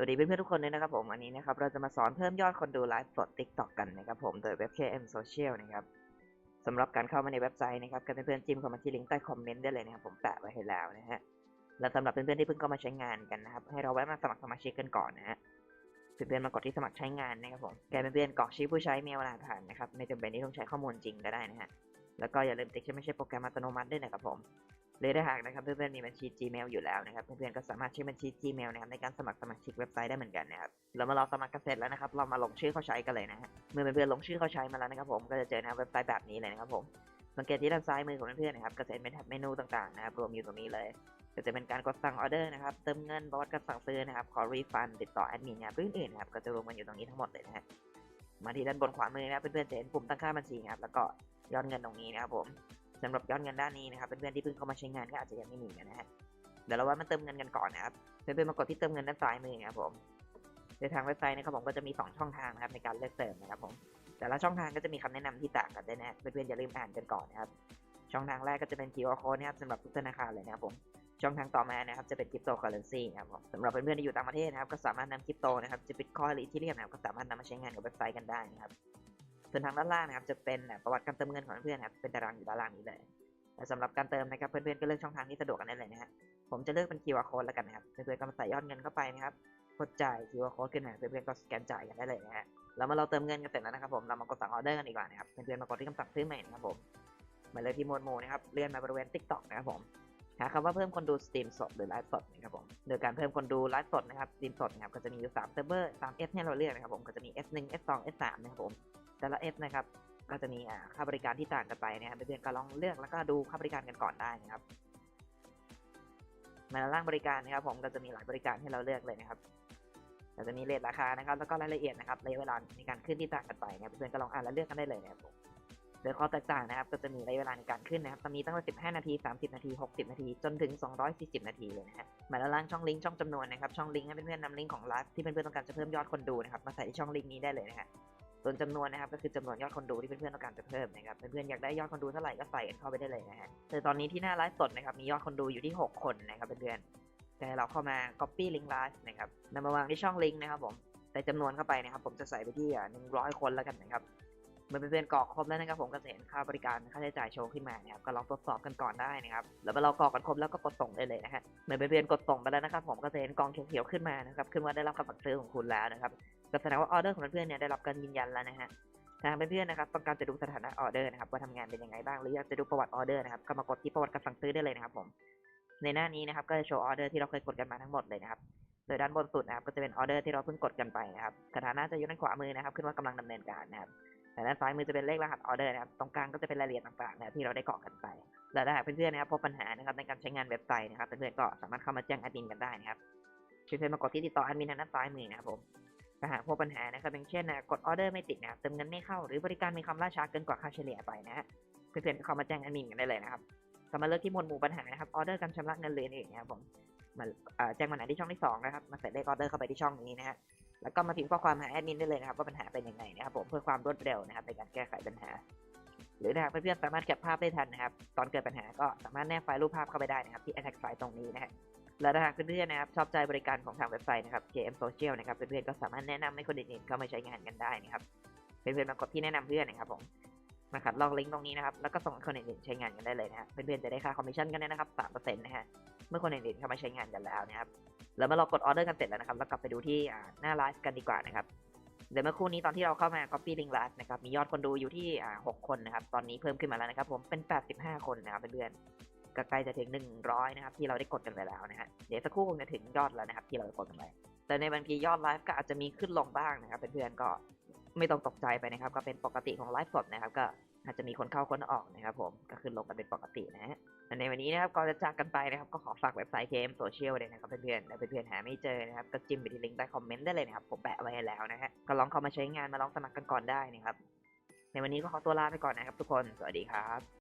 วัสดีเพื่อนๆทุกคนเลยนะครับผมวันนี้นะครับเราจะมาสอนเพิ่มยอดคนดูไลฟ์สด TikTok กันนะครับผมโดยเว็บ KM Social นะครับสำหรับการเข้ามาในเว็บไซต์นะครับก็เพื่อนๆจิ้มเข้ามาที่ลิงก์ใต้คอมเมนต์ได้เลยนะครับผมแปะไว้ให้แล้วนะฮะและสำหรับเพื่อนๆที่เพิ่งเข้ามาใช้งานกันนะครับให้เราแวะมาสมัครสมาชิกกันก่อนนะฮะเพื่อนๆมากดที่สมัครใช้งานนะครับผมแกเพื่อนๆกรอกชื่อผู้ใช้เมลรหัสนนะครับไม่จำเป็นที่ต้องใช้ข้อมูลจริงก็ได้นะฮะแล้วก็อย่าลืมติ๊กชื่ไม่ใช่โปรแกรมอัตโนมัติด้วยนะครับผม หรือถ้าหากนะครับเพื่อนๆมีบัญชี Gmail อยู่แล้วนะครับเพื่อนๆก็สามารถใช้บัญชี Gmail นะครับในการสมัครสมาชิกเว็บไซต์ได้เหมือนกันนะครับเรามาลองสมัครกันเสร็จแล้วนะครับเรามาลงชื่อเข้าใช้กันเลยนะฮะเมื่อเพื่อนๆลงชื่อเข้าใช้มาแล้วนะครับผมก็จะเจอหน้าเว็บไซต์แบบนี้เลยนะครับผมสังเกตที่ด้านซ้ายมือของเพื่อนๆนะครับก็จะเป็นแท็บเมนูต่างๆนะครับรวมอยู่ตรงนี้เลย ก็จะเป็นการกดสั่งออเดอร์นะครับเติมเงินประวัติการสั่งซื้อนะครับขอรีฟันติดต่อแอดมินนะครับเรื่องอื่นๆนะครับก็จะรวมกันอยู่ตรงนี้ทั้งหมดเลยนะฮะมาที่ด้านบนขวามือนะครับเพื่อนๆจะเห็นปุ่มตั้งค่าบัญชีนะครับแล้วก็ยอดเงินตรงนี้นะครับผม สำหรับยอดเงินด้านนี้นะครับเพื่อนๆที่เพิ่งเข้ามาใช้งานก็อาจจะยังไม่มีนะฮะเดี๋ยวเราว่ามาเติมเงินกันก่อนนะครับเพื่อนๆมากดที่เติมเงินด้านซ้ายมือนะครับผมโดยทางเว็บไซต์นะครับผมก็จะมี 2 ช่องทางนะครับในการเลือกเติมนะครับผมแต่ละช่องทางก็จะมีคำแนะนำที่ต่างกันด้วยนะฮะเพื่อนๆอย่าลืมอ่านกันก่อนนะครับช่องทางแรกก็จะเป็น QR code นะครับสำหรับทุกธนาคารเลยนะครับผมช่องทางต่อมานะครับจะเป็นคริปโตเคอเรนซีนะครับผมสำหรับเพื่อนๆที่อยู่ต่างประเทศนะครับก็สามารถนำคริปโตนะครับจะบิตคอยหรืออีเทเรียมนะครับก็สามารถนำมาใช้งานกับเว็บไซต์กันได้นะครับ ส่วนทางด้านล่างนะครับจะเป็นประวัติการเติมเงินของเพื่อนๆนะครับเป็นตารางอยู่ด้านล่างนี้เลยและสำหรับการเติมนะครับเพื่อนๆก็เลือกช่องทางที่สะดวกกันได้เลยนะฮะผมจะเลือกเป็น QR code แล้วกันนะครับเพื่อนๆก็มาใส่ยอดเงินเข้าไปนะครับกดจ่าย QR code ขึ้นมาเพื่อนๆก็สแกนจ่ายกันได้เลยนะฮะแล้วมาเราเติมเงินกันเสร็จแล้วนะครับผมเรามากดสั่งออเดอร์กันดีกว่านะครับเพื่อนๆมากดที่คำสั่งซื้อใหม่นะครับผมมาเลยที่หมดหมู่นะครับเลื่อนมาบริเวณ TikTok นะครับผมหาคำว่าเพิ่มคนดูสตรีมสดหรือไลฟ์สดนะครับผมโดยการเพิ่มคนดูไลฟ์สดนะครับสตรีมสดนะครับก็จะมีอยู่3เซิร์ฟเวอร์3 S ให้เราเลือกนะครับผมก็จะมี S1 S2 S3 นะครับผม แต่ละ S นะครับก็จะมีค่าบริการที่ต่างกันไปนะครับเพื่อนๆก็ลองเลือกแล้วก็ดูค่าบริการกันก่อนได้นะครับมาล่างบริการนะครับ ผมก็จะมีหลายบริการให้เราเลือกเลยนะครับก็จะมีเรทราคานะครับ แล้วก็รายละเอียดนะครับระยะเวลาในการขึ้นที่ต่างกันไปนะครับเพื่อนๆก็ลองอ่านแล้วเลือกกันได้เลยนะครับผมโดยข้อแตกต่างนะครับ ก็จะมีระยะเวลาในการขึ้นนะครับจะมีตั้งแต่ 15 นาที 30 นาที 60 นาที จนถึง 240 นาทีเลยนะฮะมาแล้วล่างช่องลิงก์ช่องจำนวนนะครับ ช่องลิงก์ให้เพื่อนๆนำลิงก์ของไลฟ์ที่เพื่อนๆต้องการจะเพิ่มยอดคนดูนะครับ มาใส่ที่ช่องลิงก์นี้ได้เลยนะฮะ ส่วนจำนวนนะครับก็คือจำนวนยอดคนดูที่เพื่อนๆต้องการจะเพิ่มนะครับเพื่อนๆอยากได้ยอดคนดูเท่าไหร่ก็ใส่กันเข้าไปได้เลยนะฮะแต่ตอนนี้ที่หน้าไลฟ์สดนะครับมียอดคนดูอยู่ที่ 6 คนนะครับเพื่อนๆแต่เราเข้ามา copy link live นะครับนำมาวางที่ช่องลิงก์นะครับผมแต่จำนวนเข้าไปนะครับผมจะใส่ไปที่อ่า100คนแล้วกันนะครับเมื่อเพื่อนๆกรอกครบแล้วนะครับผมก็จะเห็นค่าบริการค่าใช้จ่ายโชว์ขึ้นมานะครับก็ลองตรวจสอบกันก่อนได้นะครับแล้วเมื่อเรากรอกกันครบแล้วก็กดส่งได้เลยนะฮะเมื่อเพื่อนๆกดส่งไปแล้วนะครับผมก็จะเห็นกองเขียวๆขึ้นมานะครับขึ้นว่าได้รับคำสั่งซื้อของคุณแล้วนะครับ ก็แสดงว่าออเดอร์ของเพื่อนๆเนี่ยได้รับการยืนยันแล้วนะฮะทางเพื่อนๆนะครับต้องการจะดูสถานะออเดอร์นะครับว่าทำงานเป็นยังไงบ้างหรืออยากจะดูประวัติออเดอร์นะครับก็มากดที่ประวัติการสั่งซื้อได้เลยนะครับผมในหน้านี้นะครับก็จะโชว์ออเดอร์ที่เราเคยกดกันมาทั้งหมดเลยนะครับโดยด้านบนสุดนะครับก็จะเป็นออเดอร์ที่เราเพิ่งกดกันไปนะครับสถานะจะอยู่ด้านขวามือนะครับขึ้นว่ากำลังดำเนินการนะครับแต่ด้านซ้ายมือจะเป็นเลขรหัสออเดอร์นะครับตรงกลางก็จะเป็นรายละเอียดต่างๆนะครับที่เราได้กรอกกันไป และถ้าหากเพื่อนๆนะครับพบปัญหานะครับในการใช้งานเว็บไซต์นะครับเพื่อนๆก็สามารถเข้ามาแจ้งแอดมินกันได้นะครับเพื่อนๆมากดที่ติดต่อแอดมินทางด้านซ้ายมือนะครับผม ถ้าหากพบปัญหานะครับอย่างเช่นนะกดออเดอร์ไม่ติดนะเติมเงินไม่เข้าหรือบริการมีความล่าช้าเกินกว่าค่าเฉลี่ยไปนะฮะเพื่อนๆเข้ามาแจ้งแอดมินกันได้เลยนะครับก็มาเลือกที่หมวดหมู่ปัญหานะครับออเดอร์การชำระเงินเลยนี่นะครับผมมาแจ้งปัญหาที่ช่องที่สองนะครับมาใส่เลขออเดอร์เข้าไปที่ช่องนี้นะฮะแล้วก็มาพิมพ์ข้อความหาแอดมินได้เลยนะครับว่าปัญหาเป็นยังไงนะครับผมเพื่อความรวดเร็วนะครับในการแก้ไขปัญหา หรือถ้าหากเพื่อนๆสามารถเก็บภาพได้ทันนะครับ ตอนเกิดปัญหาก็สามารถแนบไฟล์รูปภาพเข้าไปได้นะครับที่ attach file ตรงนี้นะฮะ และถ้าหากเพื่อนๆนะครับชอบใจบริการของทางเว็บไซต์นะครับ KM Social นะครับเพื่อนๆก็สามารถแนะนำให้คนอื่นๆเข้ามาใช้งานกันได้นะครับเพื่อนๆมากดที่แนะนำเพื่อนนะครับผมมาขัดลอกลิงก์ตรงนี้นะครับแล้วก็ส่งคนอื่นๆใช้งานกันได้เลยนะฮะเพื่อนๆจะได้ค่าคอมมิชชั่นกันนะครับสามเปอร์เซ็นต์นะฮะเมื่อคนอื่นๆเข้ามาใช้งานกันแล้วนะครับแล้วเมื่อเรากดออเดอร์กันเสร็จแล้วนะครับแล้วกลับไปดูที่หน้าไลฟ์กันดีกว่านะครับเดี๋ยวเมื่อคู่นี้ตอนที่เราเข้ามา copy link live นะครับ มียอดคนดูอยู่ที่อ่าหกคนนะครับ ตอนนี้เพิ่มขึ้นมาแล้วนะครับผม เป็น 85 คนนะครับเพื่อนๆ ก็ใกล้จะถึง 100 นะครับ ที่เราได้กดกันไปแล้วนะฮะเดี๋ยวสักครู่คงจะถึงยอดแล้วนะครับ ที่เราได้กดกันไปแต่ในบางทียอดไลฟ์ก็อาจจะมีขึ้นลงบ้างนะครับเพื่อนๆก็ไม่ต้องตกใจไปนะครับ ก็เป็นปกติของไลฟ์สดนะครับก็อาจจะมีคนเข้าคนออกนะครับผมก็ขึ้นลงกันเป็นปกตินะฮะในวันนี้นะครับก่อนจะจากกันไปนะครับ ก็ขอฝากเว็บไซต์ KM Social เลยนะครับเพื่อนๆและเพื่อนๆหาไม่เจอนะครับ ก็จิ้มไปที่ลิงก์ใต้คอมเมนต์ได้เลยนะครับ ผมแปะไว้แล้วนะฮะก็ลองเข้ามาใช้งานมาลองสมัครกันก่อนได้นะครับ ในวันนี้ก็ขอตัวลาไปก่อนนะครับทุกคนสวัสดีครับ